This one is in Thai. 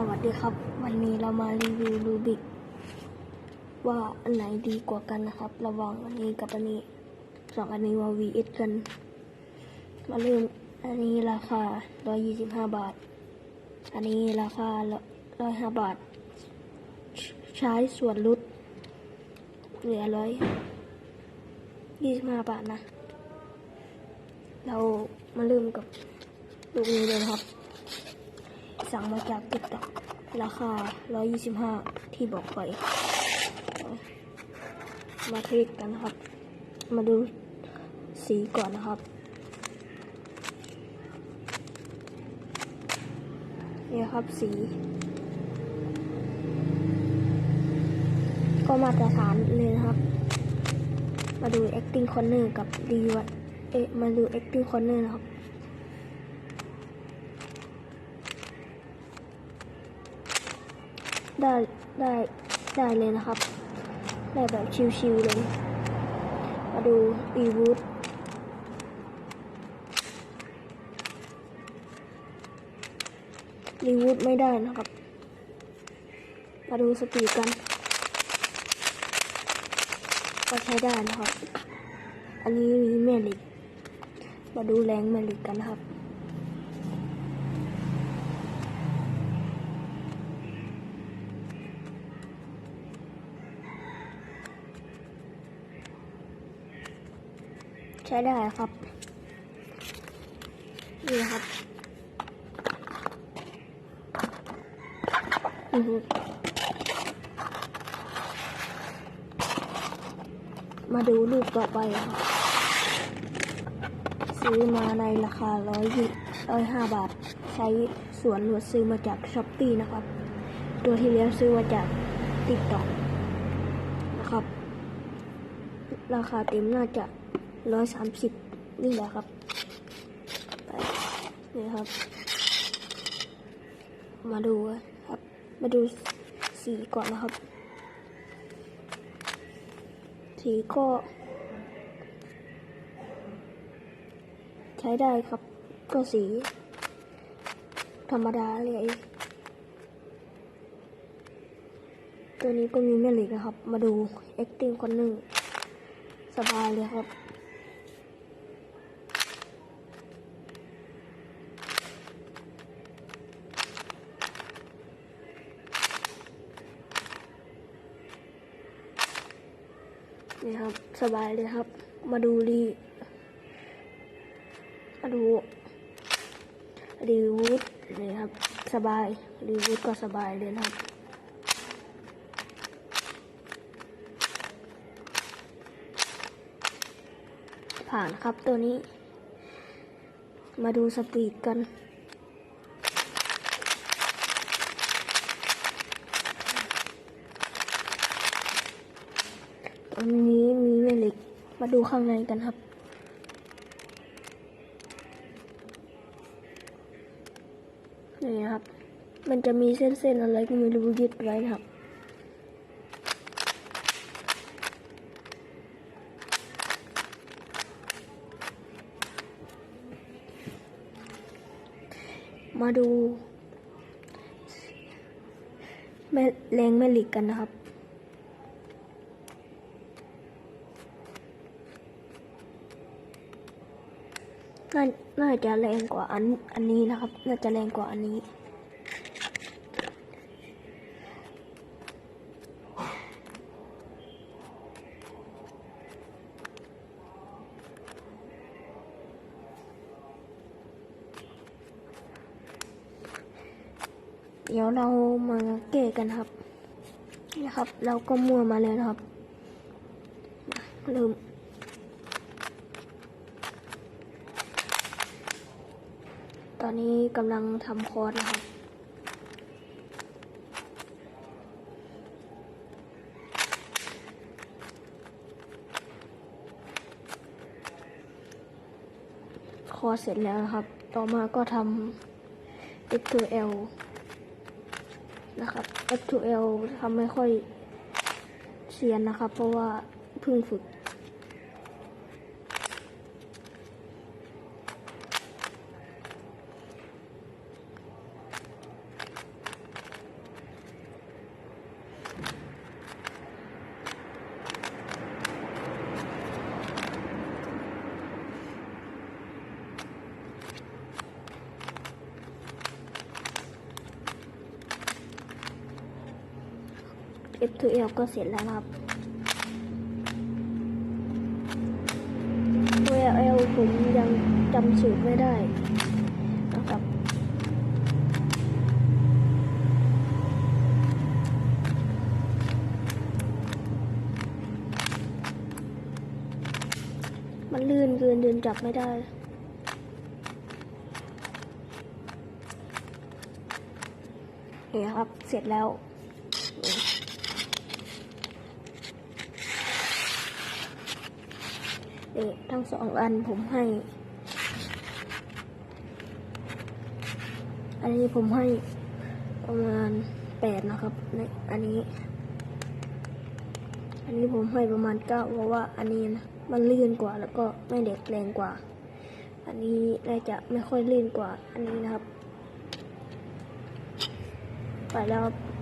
สวัสดีครับ วันนี้เรามารีวิวรูบิกว่าอันไหนดีกว่ากันนะครับ ระหว่างอันนี้กับอันนี้สองอันนี้มา vs กัน มาเริ่มอันนี้ราคา 125 บาท อันนี้ราคา 105 บาท ใช้ส่วนลดเหลือ125บาทนะ เรามาเริ่มกับลูกนี้เลยนครับ สั่งมาจากติ๊กต็อกราคา 125 ที่บอกไป มาเทสกันนะครับ มาดูสีก่อนนะครับ นี่ครับสี ก็มาตรฐานเลยนะครับ มาดู acting corner กับดีวัดเอ๊ะมาดู acting corner นะครับ ได้ได้ได้เลยนะครับได้แบบชิวๆเลย มาดูรีวูดรีวูดไม่ได้นะครับ มาดูสปีดกัน ก็ใช้ได้นะครับ อันนี้มีแม่เหล็ก มาดูแรงแม่เหล็กกันนะครับ ใช้ได้ครับนี่ครับอือฮึมาดูรูปต่อไปครับซื้อมาในราคาร้อยร้อยห้าบาท ใช้ส่วนลดซื้อมาจากช้อปปี้นะครับ ตัวที่แล้วซื้อมาจากติ๊กต็อกนะครับ ราคาเต็มน่าจะ ร้อยสามสิบนี่แหละครับไปนี่ครับ มาดูครับ มาดูสีก่อนนะครับ สีก็ ใช้ได้ครับ ก็สี ธรรมดาเลยตัวนี้ก็มีแม่เหล็กนะครับ มาดู acting คนหนึ่งสบายเลยครับ นี่ครับ สบายเลยครับ มาดูรีมาดูรีวูดนี่ครับ สบายรีวูดก็สบายเลยนครับผ่านครับตัวนี้ มาดูสปีดกัน ตรงนี้มีแม่เหล็ก มาดูข้างในกันครับ นี่นะครับ มันจะมีเส้นๆอะไรก็ไม่รู้ยึดไว้นะครับมาดูแม่แรงแม่เหล็กกันนะครับ น่าน่าจะแรงกว่าอันอันนี้นะครับ น่าจะแรงกว่าอันนี้ เดี๋ยวเรามาเก้กันครับนะครับ เราก็มั่วมาแล้วนะครับมาเริ่ม ตอนนี้กำลังทำคอร์สนะครับคอร์สเสร็จแล้วนะครับ ต่อมาก็ทำ F2L นะครับ F2L ทำไม่ค่อยเซียนนะครับ เพราะว่าเพิ่งฝึก F2L ก็เสร็จแล้วครับ VL ผมยังจำสูตรไม่ได้นะครับมันลื่นเกินเดินจับไม่ได้นี่ครับ เสร็จแล้ว นี่ทั้งสองอันผมให้ อันนี้ผมให้ประมาณแปดนะครับในอันนี้ อันนี้ผมให้ประมาณเก้าเพราะว่าอันนี้นะมันลื่นกว่าแล้วก็ไม่เด็กแรงกว่า อันนี้น่าจะไม่ค่อยลื่นกว่าอันนี้นะครับ ไปแล้วครับ